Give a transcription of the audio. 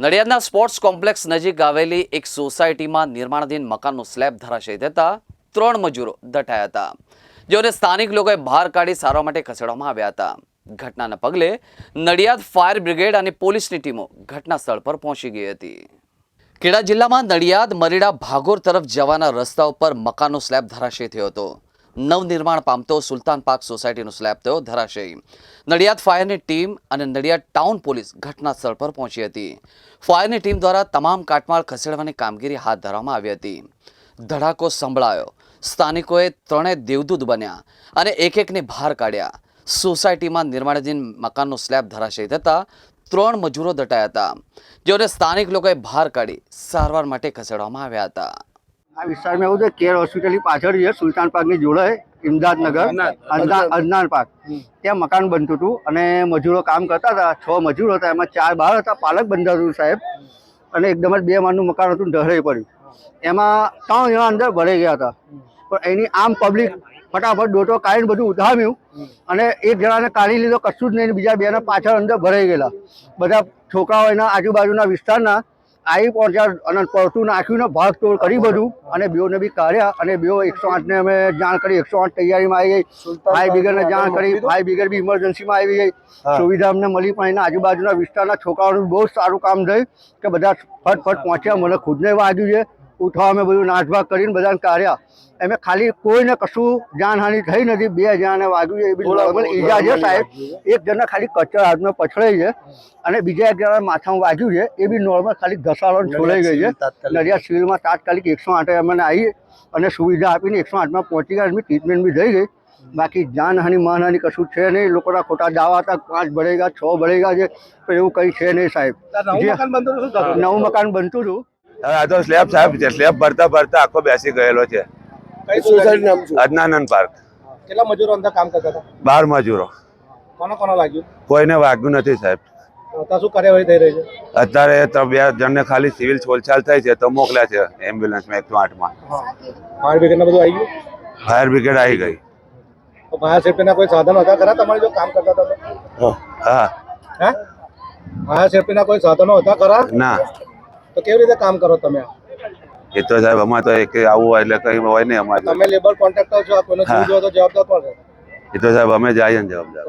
નડિયાદના sports complex નજીક આવેલી એક સોસાયટીમાં નિર્માણાધીન મકાનનું સ્લેબ ધરાશયી થતા ત્રણ મજૂરો દટાયા હતા, જેઓને સ્થાનિક લોકોએ બહાર કાઢી સારવાર માટે ખસેડવામાં આવ્યા હતા. ઘટનાના પગલે નડિયાદ ફાયર બ્રિગેડ અને પોલીસની ટીમો ઘટના સ્થળ પર પહોંચી ગઈ હતી. ખેડા જિલ્લામાં નડિયાદ, મરીડા, ભાગોર તરફ જવાના રસ્તા ઉપર મકાનનો સ્લેબ ધરાશયી થયો હતો. નવનિર્માણ પામતો સુલતાન પાર્ક સોસાયટીનો સ્લેબ થયો ધરાશયી. નડિયાદ ફાયરની ટીમ અને નડિયાદ ટાઉન પોલીસ ઘટના સ્થળ પર પહોંચી હતી. ફાયરની ટીમ દ્વારા તમામ કાટમાળ ખસેડવાની કામગીરી હાથ ધરવામાં આવી હતી. ધડાકો સંભળાયો. સ્થાનિકોએ ત્રણેય દેવદૂત બન્યા અને એક એકને બહાર કાઢ્યા. સોસાયટીમાં નિર્માણાધીન મકાનનો સ્લેબ ધરાશયી થતા ત્રણ મજૂરો દટાયા હતા, જેઓને સ્થાનિક લોકોએ બહાર કાઢી સારવાર માટે ખસેડવામાં આવ્યા હતા. આ વિસ્તારમાં એવું છે કેર હોસ્પિટલની પાછળ છે સુલતાન પાર્કની જોડે ઇમદાદનગર અજના- અજનાન પાર્ક. ત્યાં મકાન બનતું હતું અને મજૂરો કામ કરતા હતા. છ મજૂરો હતા. એમાં ચાર બાર હતા. પાલક બંધાતું સાહેબ. અને એકદમ જ બે માળનું મકાન હતું ઢળે પડ્યું. એમાં ત્રણ જણા અંદર ભરાઈ ગયા હતા. પણ એની આમ પબ્લિક ફટાફટ ડોટો કાઢીને બધું ઉધામ્યું. અને એક જણાને કાઢી લીધો. કશું જ નહીં. બીજા બેના પાછળ અંદર ભરાઈ ગયેલા. બધા છોકરાઓ એના આજુબાજુના વિસ્તારના આવી પહોંચ્યા અને પડતું નાખ્યું ને ભાગ તોડ કરી બધું. અને બેઓને બી કાઢ્યા અને બેઓ એકસો આઠને અમે જાણ કરી એકસો આઠ તૈયારીમાં આવી ગઈ. ફાયર બ્રિગેડને જાણ કરી ફાયર બ્રિગેડ બી ઇમરજન્સીમાં આવી ગઈ. સુવિધા અમને મળી પણ એના આજુબાજુના વિસ્તારના છોકરાઓનું બહુ સારું કામ થયું કે બધા ફટફટ પહોંચ્યા. મને ખુદને વાગ્યું છે. ઉઠવા અમે બધું નાટભાગ કરીને બધાને કાઢ્યા. એમે ખાલી કોઈને કશું જાનહાનિ થઈ નથી બે જણાને વાગ્યું છે એ બી નોર્મલ ઈજા છે સાહેબ. એક જણને ખાલી કચર હાથમાં પછડાઈ છે અને બીજા એક જણા માથામાં વાગ્યું છે એ બી નોર્મલ ખાલી ઘસાડો છોડાઈ ગઈ છે. નડિયાદ સિવિલમાં તાત્કાલિક એકસો આઠે અમને આવી અને સુવિધા આપીને એકસો આઠમાં પહોંચી ગયા એમની ટ્રીટમેન્ટ બી થઈ ગઈ. બાકી જાનહાનિ માનહાનિ કશું છે નહીં. લોકોના ખોટા દાવા હતા પાંચ ભરેગા ગયા છ ભરેગા ગયા છે પણ એવું કંઈ છે નહીં સાહેબ. નવું મકાન બનતું હતું. આ તો સ્લેબ સાહેબ છે સ્લેબ ભરતા ભરતા આખો બેસી ગયેલો છે. અજ્ઞાનંદ પાર્ક. કેટલા મજૂરો અંદર કામ કરતા હતા? બાર મજૂરો. કોનો કોનો વાગ્યું કોઈને વાગ્યું નથી સાહેબ. શું કાર્યવાહી થઈ રહી છે? અત્યારે તો બે જણને ખાલી સિવિલ છોલછાલ થાય છે તો મોકલ્યા છે એમ્બ્યુલન્સમાં એકસો આઠમાં. ફાયર બ્રિગેડ બધું આવી ગયું? ફાયર બ્રિગેડ આવી ગઈ. ફાયર સેફ્ટીના કોઈ સાધનો હતા ખરા તમારે જો કામ કરતા હતા? હા. હે? ફાયર સેફ્ટીના કોઈ સાધનો હતા ખરા? ના. તો કેવી રીતે કામ કરો તમે? એ તો સાહેબ અમારે તો એક આવું હોય એટલે કઈ હોય નહીં અમારે તમે લેબર કોન્ટ્રાક્ટર છો કોઈને. સુવિધા તો જવાબદાર કોણ છે એ તો સાહેબ અમે જઈએ ને જવાબદાર.